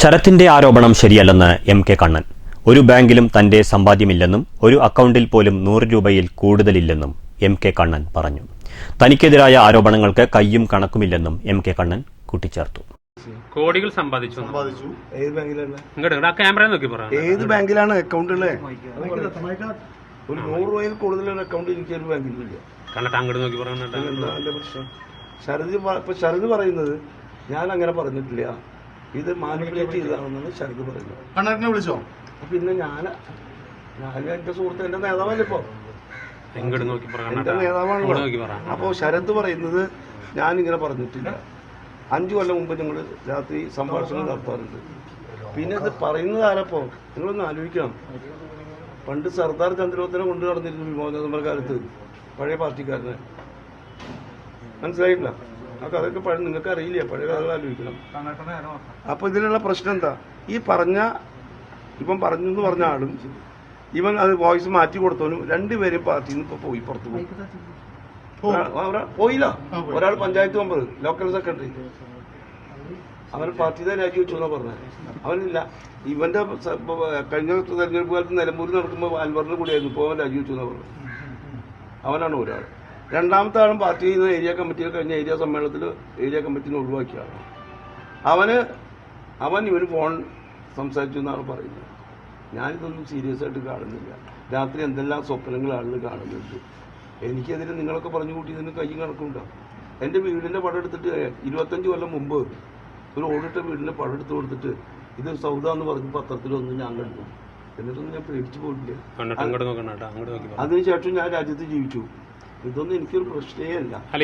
ശരത്തിന്റെ ആരോപണം ശരിയല്ലെന്ന് M K Kannan. ഒരു ബാങ്കിലും തന്റെ സമ്പാദ്യമില്ലെന്നും ഒരു അക്കൗണ്ടിൽ പോലും നൂറ് രൂപയിൽ കൂടുതലില്ലെന്നും എം കെ കണ്ണൻ പറഞ്ഞു. തനിക്കെതിരായ ആരോപണങ്ങൾക്ക് കയ്യും കണക്കുമില്ലെന്നും എം കെ കണ്ണൻ കൂട്ടിച്ചേർത്തു. കോടികൾ സമ്പാദിച്ചു. സമ്പാദിച്ചു. ഏത് ബാങ്കിലാണ് ആ ക്യാമറ നോക്കി പറ. ഏത് ബാങ്കിലാണ് അക്കൗണ്ട് ഉള്ളത് ഒരു നൂറ് രൂപയിൽ കൂടുതൽ അക്കൗണ്ട് എനിക്ക് ഒരു ബാങ്കിലില്ല കണ്ടിട്ട് അങ്ങോട്ട് നോക്കി പറ കണ്ടിട്ട് എന്താ എന്റെ പ്രശ്നം? ശരത് ഇപ്പൊ ശരത് പറയുന്നത് ഞാൻ അങ്ങനെ പറഞ്ഞിട്ടില്ല. ഇത് മാനിപ്പുലേറ്റ് ചെയ്തതാണെന്നാണ് ശരത് പറയുന്നത് കണ്ണനെ വിളിച്ചോ? പിന്നെ ഞാൻ ഞാൻ എന്റെ സുഹൃത്ത് എന്റെ നേതാവല്ലേ ഇപ്പൊ? ഇങ്ങോട്ട് നോക്കി പറ എന്റെ കണ്ടിട്ട് നേതാവാണല്ലോ അങ്ങോട്ട് നോക്കി പറ. അപ്പോ ശരത് പറയുന്നത് ഞാൻ ഇങ്ങനെ പറഞ്ഞിട്ടില്ല. അഞ്ചു കൊല്ലം മുമ്പ് ഞങ്ങൾ രാത്രി സംഭാഷണം നടത്താറുണ്ട്. പിന്നെ ഇത് പറയുന്നത് ആരപ്പോ? നിങ്ങളൊന്ന് ആലോചിക്കണം. പണ്ട് സർദാർ ചന്ദ്രോത്തനെ കൊണ്ടു നടന്നിരുന്നു വിമോചന സമര കാലത്ത് പഴയ പാർട്ടിക്കാരനെ. മനസ്സിലായിട്ടില്ല? ആ കഥയൊക്കെ പഴയ നിങ്ങൾക്ക് അറിയില്ല പഴയ കഥകൾ ആലോചിക്കണം. അപ്പൊ ഇതിലുള്ള പ്രശ്നം എന്താ? ഈ പറഞ്ഞ ഇപ്പം പറഞ്ഞു എന്ന് പറഞ്ഞ ആളും ഇവൻ അത് വോയിസ് മാറ്റി കൊടുത്തവനും രണ്ടുപേരും പാർട്ടിയിൽ നിന്ന് ഇപ്പൊ പോയി പുറത്തു പോയി. പോയില്ല. ഒരാൾ പഞ്ചായത്ത് മെമ്പർ ലോക്കൽ സെക്രട്ടറി അവൻ പാർട്ടിയുടെ രാജിവെച്ചു എന്നാ പറഞ്ഞത് അവനില്ല. ഇവന്റെ ഇപ്പൊ കഴിഞ്ഞ തെരഞ്ഞെടുപ്പ് കാലത്ത് നിലമ്പൂരിൽ നടക്കുമ്പോൾ അൻവറിന് കൂടിയായിരുന്നു. ഇപ്പോൾ അവൻ രാജിവെച്ചു എന്നാ പറഞ്ഞത് അവനാണ് ഒരാൾ. രണ്ടാമത്തെ ആളും പാർട്ടിയിൽ നിന്ന് ഏരിയ കമ്മിറ്റിയിൽ കഴിഞ്ഞ ഏരിയ സമ്മേളനത്തിൽ ഏരിയ കമ്മിറ്റിനെ ഒഴിവാക്കിയാണ്. അവന് അവൻ ഇവർ ഫോൺ സംസാരിച്ചു എന്നാണ് പറയുന്നത്. ഞാനിതൊന്നും സീരിയസ് ആയിട്ട് കാണുന്നില്ല. രാത്രി എന്തെല്ലാം സ്വപ്നങ്ങൾ ആളുകൾ കാണുന്നുണ്ട് എനിക്കെതിരെ നിങ്ങളൊക്കെ പറഞ്ഞു കൂട്ടി ഇതിന് കയ്യും കണക്കുണ്ടോ. എന്റെ വീടിന്റെ പടം എടുത്തിട്ട് ഇരുപത്തഞ്ച് കൊല്ലം മുമ്പ് ഒരു ഓടിട്ട വീടിന്റെ പടം എടുത്ത് കൊടുത്തിട്ട് ഇത് സൗദ എന്ന് പറഞ്ഞ് പത്രത്തിലൊന്നും ഞാൻ കണ്ടു. എന്നിട്ടൊന്നും ഞാൻ പേടിച്ചു പോയിട്ടില്ല. അതിനുശേഷം ഞാൻ രാജ്യത്ത് ജീവിച്ചു. ഇതൊന്നും എനിക്കൊരു പ്രശ്നമേ അല്ല.